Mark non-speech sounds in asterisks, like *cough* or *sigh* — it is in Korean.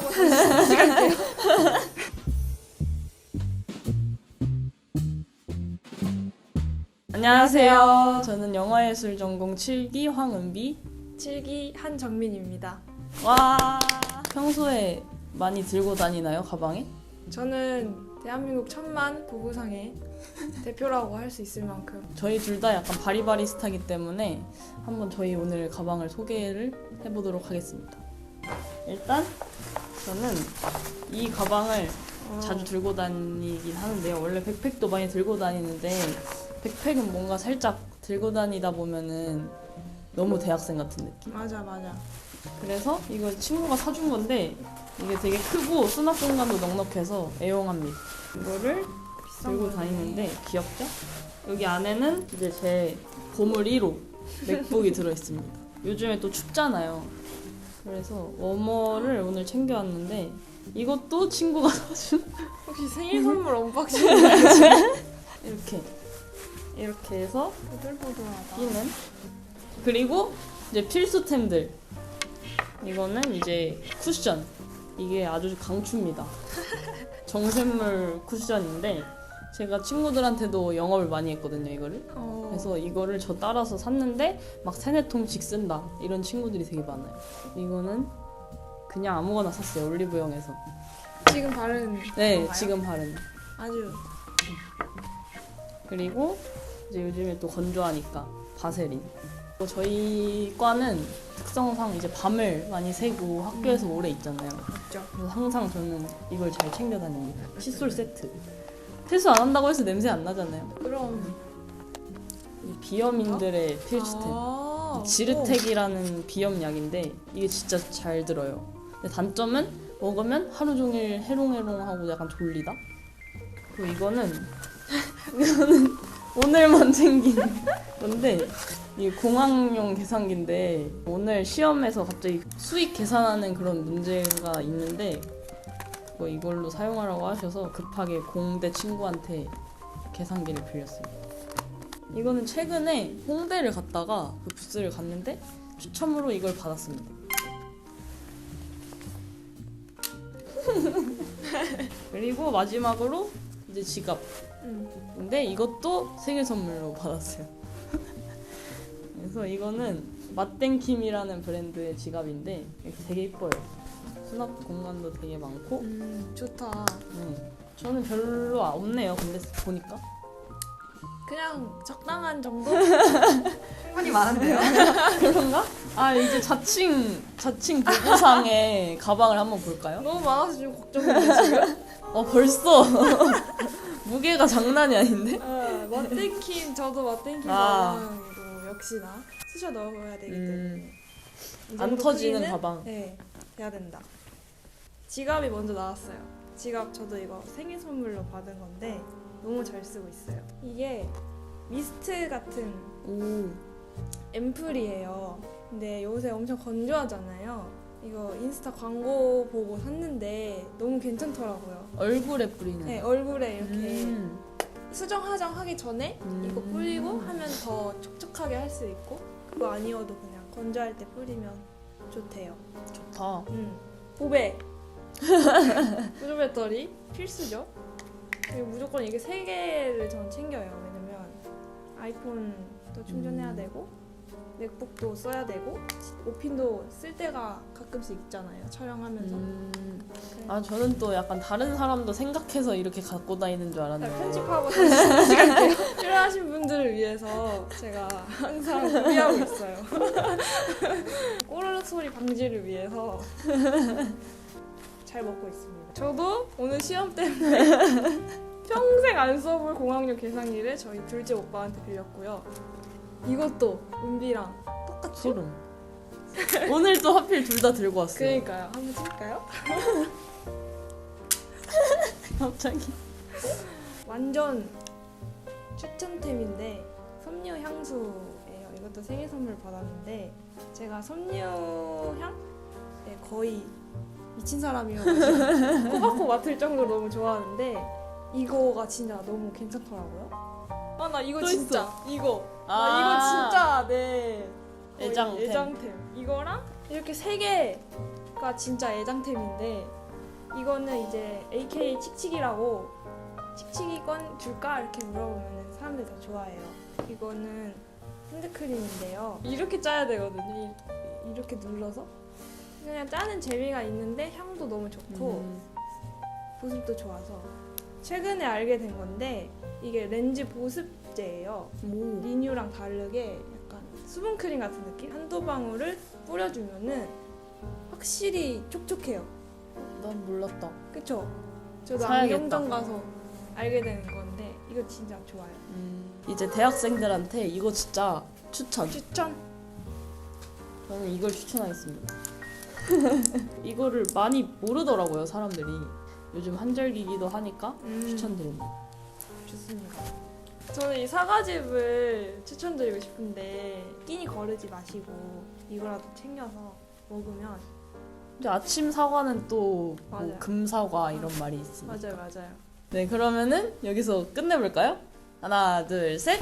다시 갈게요. 안녕하세요. 저는 영화예술 전공 7기 황은비. 7기 한정민입니다. 와. 평소에 많이 들고 다니나요, 가방에? 저는 대한민국 천만 부부상의 대표라고 할 수 있을 만큼 저희 둘 다 약간 바리바리스타기 때문에 한번 저희 오늘 가방을 소개를 해보도록 하겠습니다. 일단 저는 이 가방을 어, 자주 들고 다니긴 하는데요. 원래 백팩도 많이 들고 다니는데 백팩은 뭔가 살짝 들고 다니다 보면은 너무 대학생 같은 느낌. 맞아 맞아. 그래서 이거 친구가 사준 건데 이게 되게 크고 수납 공간도 넉넉해서 애용합니다. 이거를 들고 거네. 다니는데 귀엽죠? 여기 안에는 이제 제 보물 1호 맥북이 들어있습니다. 요즘에 또 춥잖아요. 그래서 워머를 오늘 챙겨왔는데 이것도 친구가 *laughs* 사준 혹시 생일 선물 언박싱 이렇게. 이렇게 해서 보들보들하다. 끼는. 그리고 이제 필수템들. 이거는 이제 쿠션. 이게 아주 강추입니다. 정샘물 쿠션인데 제가 친구들한테도 영업을 많이 했거든요 이거를 어, 그래서 이거를 저 따라서 샀는데 막 세네 통씩 쓴다 이런 친구들이 되게 많아요 이거는 그냥 아무거나 샀어요 올리브영에서 지금 바른 네 건가요? 지금 바른 아주 그리고 이제 요즘에 또 건조하니까 바세린. 또 저희 과는 특성상 이제 밤을 많이 새고 학교에서 오래 있잖아요. 없죠. 그래서 항상 저는 이걸 잘 챙겨 다닙니다. 칫솔 세트. 세수 안 한다고 해서 냄새 안 나잖아요. 그럼 이 비염인들의 필수템. 아, 지르텍이라는 비염약인데 이게 진짜 잘 들어요. 근데 단점은 먹으면 하루 종일 해롱해롱하고 약간 졸리다. 그리고 이거는 *laughs* 이거는 오늘만 챙긴 건데 이 공학용 계산기인데 오늘 시험에서 갑자기 수익 계산하는 그런 문제가 있는데 뭐 이걸로 사용하라고 하셔서 급하게 공대 친구한테 계산기를 빌렸습니다. 이거는 최근에 홍대를 갔다가 그 부스를 갔는데 추첨으로 이걸 받았습니다. *laughs* 그리고 마지막으로 이제 지갑. 음. 근데 이것도 생일 선물로 받았어요. *laughs* 그래서 이거는 맛땡킴이라는 브랜드의 지갑인데 되게 이뻐요. 수납 공간도 되게 많고. 음, 좋다. 음. 저는 별로 없네요. 근데 보니까 그냥 적당한 정도? *laughs* 충분히 많은데요? *laughs* 그런가? 아 이제 자칭 자칭 부부상의 가방을 한번 볼까요? 너무 많아서 지금 걱정인데 지금? 어 벌써 *laughs* 무게가 장난이 아닌데? 아, 맛땡킴 저도 맛땡킴 아. 가방이고 역시나 쑤셔 넣어야 되기 때문에. 음, 이 안 정도 터지는 크기는, 가방. 네 돼야 된다. 지갑이 먼저 나왔어요. 지갑 저도 이거 생일 선물로 받은 건데 너무 잘 쓰고 있어요. 이게 미스트 같은 오. 앰플이에요. 근데 요새 엄청 건조하잖아요. 이거 인스타 광고 보고 샀는데 너무 괜찮더라고요. 얼굴에 뿌리는. 네 얼굴에 이렇게 음, 수정 화장 하기 전에 음. 이거 뿌리고 하면 더 촉촉하게 할 수 있고 그거 아니어도 그냥 건조할 때 뿌리면 좋대요. 좋다. 음. 보배 보조 배터리 필수죠. 그리고 무조건 이게 세 개를 전 챙겨요. 왜냐면 아이폰도 충전해야 음. 되고 맥북도 써야 되고 오핀도 쓸 때가 가끔씩 있잖아요. 촬영하면서. 음, 아 저는 또 약간 다른 사람도 생각해서 이렇게 갖고 다니는 줄 자, 알았는데. 편집하고 다시 갈게요. *laughs* 필요하신 분들을 위해서 제가 항상 준비하고 있어요. *laughs* 꼬르륵 소리 방지를 위해서 잘 먹고 있습니다. 저도 오늘 시험 때문에 *laughs* 평생 안 써볼 공학용 계산기를 저희 둘째 오빠한테 빌렸고요. 이것도 은비랑 똑같이. 소름. 오늘 또 하필 둘 다 들고 왔어요. 그러니까요. 한번 찍을까요? *laughs* 갑자기. 완전 추천템인데 섬유 향수예요. 이것도 생일 선물 받았는데 제가 섬유 향에 거의 미친 사람이어가지고 코박코 맡을 정도로 너무 좋아하는데 이거가 진짜 너무 괜찮더라고요. 아 나 이거 또 진짜 이거 나 아. 이거 진짜 내 거의 애장템. 애장템 이거랑 이렇게 세 개가 진짜 애장템인데 이거는 이제 AK 칙칙이라고 칙칙이 건 줄까 이렇게 물어보면 사람들이 다 좋아해요. 이거는 핸드크림인데요. 이렇게 짜야 되거든요. 이- 이렇게 눌러서 그냥 짜는 재미가 있는데 향도 너무 좋고 음. 보습도 좋아서 최근에 알게 된 건데 이게 렌즈 보습제예요. 오. 리뉴랑 다르게 약간 수분크림 같은 느낌? 한두 방울을 뿌려주면은 확실히 촉촉해요. 난 몰랐다. 그쵸? 저도 사야겠다. 안경점 가서 알게 되는 건데 이거 진짜 좋아요. 이제 대학생들한테 이거 진짜 추천. 추천! 저는 이걸 추천하겠습니다. *laughs* 이거를 많이 모르더라고요 사람들이. 요즘 한절기기도 하니까 음, 추천드립니다. 좋습니다. 저는 이 사과즙을 추천드리고 싶은데 끼니 거르지 마시고 이거라도 챙겨서 먹으면 근데 아침 사과는 또뭐 맞아요. 금사과 이런 말이 있습니다. 맞아요 맞아요. 네 그러면은 여기서 끝내볼까요? 하나 둘 셋.